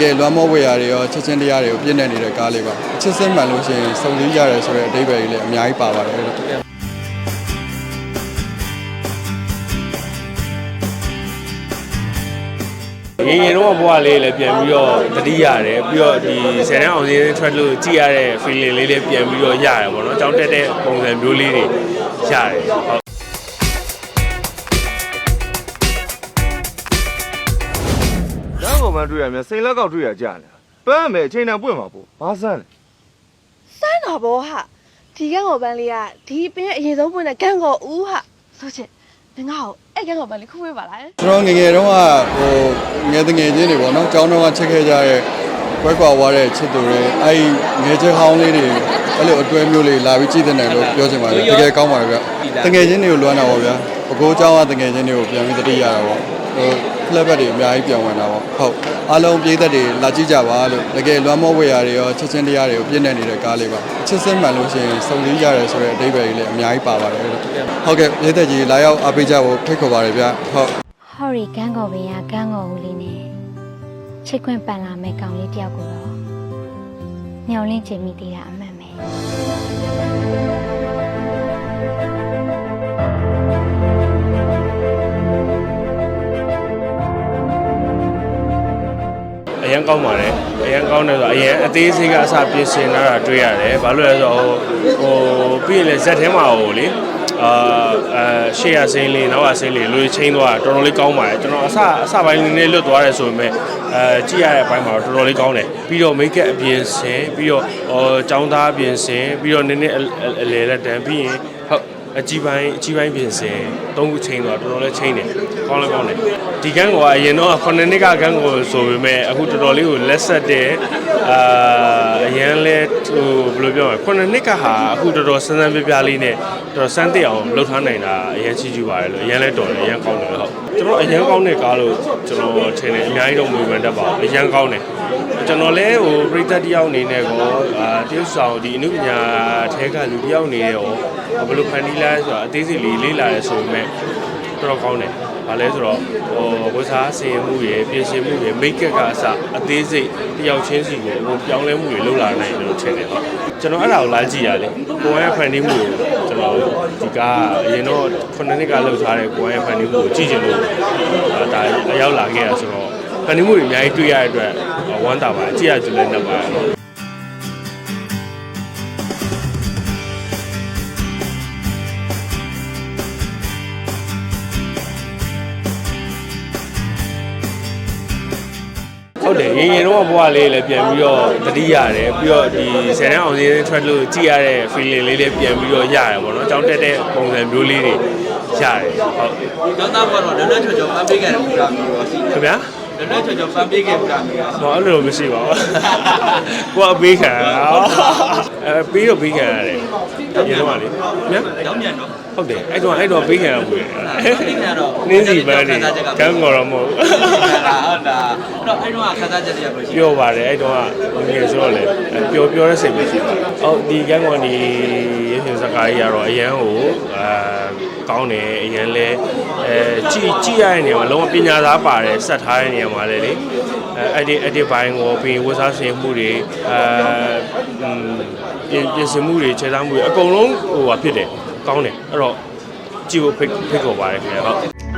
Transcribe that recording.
ကယ်လွမ်းမောဝေရာတွေရောချက်ချင်းတရားတွေကိုပြည့်နေနေတဲ့ကားလေးပါအချစ်စင်းမှန်လို့ရှိရင်စုံစည်းကြရဲဆိုတဲ့အဓိပ္ပာယ်ကြီးလည်းအများကြီးပါပါတယ်လို့ရင်ရင်တော့ဘဝလေးလည်းပြန်ပြီးတော့တတိရတယ်ပြီးတော့ဒီဆယ်တန်းအောင်စင်းထွက်လို့ကြည့်ရတဲ့ feeling လေးလည်းပြန်ပြီးတော့ရတယ်ပေါ့နော်အကြောင်းတက်တဲ့ပုံစံမျိုးလေးတွေရတယ်ဟုတ် ကောင်မှတွေ့ရမယ်စိန်လက်ကောက်တွေ့ရကြတယ်ပန်းမယ်အချိန်တန်ပွင့်မှာပေါ့ဘာစမ်းလဲစမ်းတော်ဘောဟာဒီကန်းကော်ပန်းလေးကဒီပင်ရဲ့အရင်ဆုံးပွင့်တဲ့ကန်းကော်ဦးဟာဆိုချင်ငငါ့ကိုအဲ့ကန်းကော်ပန်းလေးခုပေးပါလားကျွန်တော်ငယ်ငယ်တုန်းကဟိုငယ်တငယ်ချင်းတွေပေါ့နော်ကျောင်းတုန်းကချက်ခဲ့ကြတဲ့ကွဲကွာသွားတဲ့ချစ်သူတွေအဲ့ဒီငယ်ချင်းဟောင်းလေးတွေအဲ့လိုအတွဲမျိုးလေးလာပြီးကြည့်တဲ့နယ်လို့ပြောချင်ပါတယ်တကယ်ကောင်းပါတယ်ဗျတငယ်ချင်းတွေကိုလွမ်းတာပေါ့ဗျာပကိုးကျောင်းကတငယ်ချင်းတွေကိုပြန်ပြီးတတိရတာပေါ့ဟို ဖလက်ဘက်တွေအများကြီးပြောင်းဝင်တာပေါ့ဟုတ်အားလုံးပြည်သက်တွေလာကြည့်ကြပါလို့တကယ်လွမ်းမောဝေရာတွေရောချက်ချင်းတရားတွေကိုပြည့်နေနေတဲ့ကားလေးပါအချစ်စင်းမှန်လို့ရှိရင်စုံစည်းကြရဲဆိုတဲ့အဓိပ္ပာယ်ကြီးလည်းအများကြီးပါပါတယ်လို့ဟုတ်ကဲ့ပြည်သက်ကြီးလာရောက်အားပေးကြဖို့ဖိတ်ခေါ်ပါတယ်ဗျဟုတ်ဟော်ရီကန်းကော်ပင်ကကန်းကော်ဦးလေးနဲ့ချစ်ခွင့်ပန်လာမဲ့ကောင်လေးတယောက်ကိုတော့မျောလင့်ချင်မိသေးတာအမှန်ပဲ အရင်ကောင်းပါတယ်အရင်ကောင်းတယ်ဆိုတော့အရင်အသေးစိတ်ကအစပြင်ဆင်လာတာတွေ့ရတယ်ဘာလို့လဲဆိုတော့ဟိုဟိုပြီးရင်လည်းဇက်ထဲမှာဟိုလေအာအဲရှေ့ရစင်းလေးနောက်ကစင်းလေးလွေချင်းသွားတာတော်တော်လေးကောင်းပါတယ်ကျွန်တော်အစအစပိုင်းနည်းနည်းလွတ်သွားတယ်ဆိုပေမဲ့အဲကြည့်ရတဲ့အပိုင်းမှာတော့တော်တော်လေးကောင်းတယ်ပြီးတော့ make up အပြင်ဆင်ပြီးတော့ဟိုចောင်းသားအပြင်ဆင်ပြီးတော့နည်းနည်းအလေလက်တန်းပြီးရင်ဟုတ်အကြီးပိုင်းအကြီးပိုင်းပြင်ဆင်သုံးခုချိန်တော့တော်တော်လေးချိန်တယ် ကောင်းလည်းကောင်းတယ်ဒီကန်းကအရင်တော့9နှစ်ကကန်းကိုဆိုပေမဲ့အခုတော်တော်လေးကိုလက်ဆက်တယ်အာအရင်လဲဟိုဘယ်လိုပြောမလဲ9နှစ်ကဟာအခုတော်တော်စမ်းစမ်းပြပြလေးနဲ့တော်တော်စမ်းသိအောင်လှုပ်ထားနိုင်တာအရင်ချီးကျူးပါတယ်လို့အရင်လဲတော်တယ်အရင်ကောင်းတယ်ဟုတ်ကျွန်တော်အရင်ကောင်းတဲ့ကားလို့ကျွန်တော်ထင်တယ်အများကြီးတော့မဝေဖန်တတ်ပါဘူးအရင်ကောင်းတယ်ကျွန်တော်လဲဟိုပရိသတ်တယောက်အနေနဲ့ကောအာတရုပ်ဆောင်ဒီအနုပညာထဲကလူတယောက်အနေနဲ့ရောဘယ်လိုဖန်တီးလဲဆိုတာအသေးစိတ်လေးလေးလာရဲဆိုပေမဲ့တော်တော်ကောင်းတယ်။ ဘာလဲဆိုတော့ဟိုဝတ်စားဆင်မှုရယ်ပြင်ဆင်မှုရယ်မိတ်ကပ်ကအစအသေးစိတ်တယောက်ချင်းစီကိုဟိုပြောင်းလဲမှုတွေလုပ်လာနိုင်တယ်လို့ထင်တယ်ဟုတ်။ကျွန်တော်အဲ့ဒါကိုလာကြည့်ရလေ။ကိုယ်ရဲ့ဖန်တီးမှုကိုကျွန်တော်ဒီကားအရင်တော့ခုနှစ်နှစ်ကလှုပ်ထားတဲ့ကိုယ်ရဲ့ဖန်တီးမှုကိုကြည့်ချင်လို့ဒါအရောက်လာခဲ့ရဆိုတော့ဖန်တီးမှုတွေအများကြီးတွေ့ရတဲ့အတွက်ဝမ်းသာပါတယ်ကြည့်ရကြလည်းနှစ်ပါတယ် ဟုတ်ဟုတ်တယ်ရင်ရင်တော့ဘဝလေးလည်းပြန်ပြီးတော့တတိရတယ်ပြီးတော့ဒီဆယ်တန်းအောင်စင်းထွက်လို့ကြည့်ရတဲ့ feeling လေးလည်းပြန်ပြီးတော့ရတယ်ပေါ့နော်အကြောင်းတက်တဲ့ပုံစံမျိုးလေးတွေရတယ်ဟုတ်ကျောင်းသားဘကတော့လွယ်လွယ်ချော်ချော်ပန်းပေးခဲ့တယ်ဆိုတာမျိုးရောရှိတယ်ခင်ဗျာ လွယ်လွယ်ချော်ချော်ပန်းပေးခဲ့ဆိုတာမျိုးရောတော့အဲ့လိုမရှိပါဘူးကိုကအပေးခံရတာအဲပေးတော့ပေးခံရတယ်ရင်တော့လေမြတ်ရောင်းမြန်တော့ဟုတ်တယ်အဲ့တော့အဲ့တော့ပေးခံရဘူးလေသိနေတော့နင်းစီပန်းနေကန်းကော်တော့မဟုတ်ဘူးဟုတ်တာဟုတ်တာအဲ့တော့အဲ့တော့ခန်းစားချက်တည်းရပဲရှိပြောပါတယ်အဲ့တော့ကငယ်ဆိုတော့လေပျော်ပြောတဲ့စိတ်ပဲရှိပါတယ်။အော်ဒီကန်းကောင်ဒီရရှင်စကားကြီးကတော့အရန်ကိုအာကောင်းတယ်အရန်လဲအဲကြည့်ကြည့်ရတဲ့နေရာမှာလုံးဝပညာသားပါတယ်ဆက်ထားတဲ့နေရာမှာလေလေအဲအဲ့ဒီအဲ့ဒီဘိုင်းကိုပြီးဝတ်စားဆင်မှုတွေအဲပြင်ပြင်ဆင်မှုတွေခြေသားမှုတွေအကုန်လုံးဟိုဟာဖြစ်တယ်ကောင်းတယ်အဲ့တော့ကြည့်ဖို့ဖိတ်ဖိတ်ခေါ်ပါတယ်ခင်ဗျာဟုတ်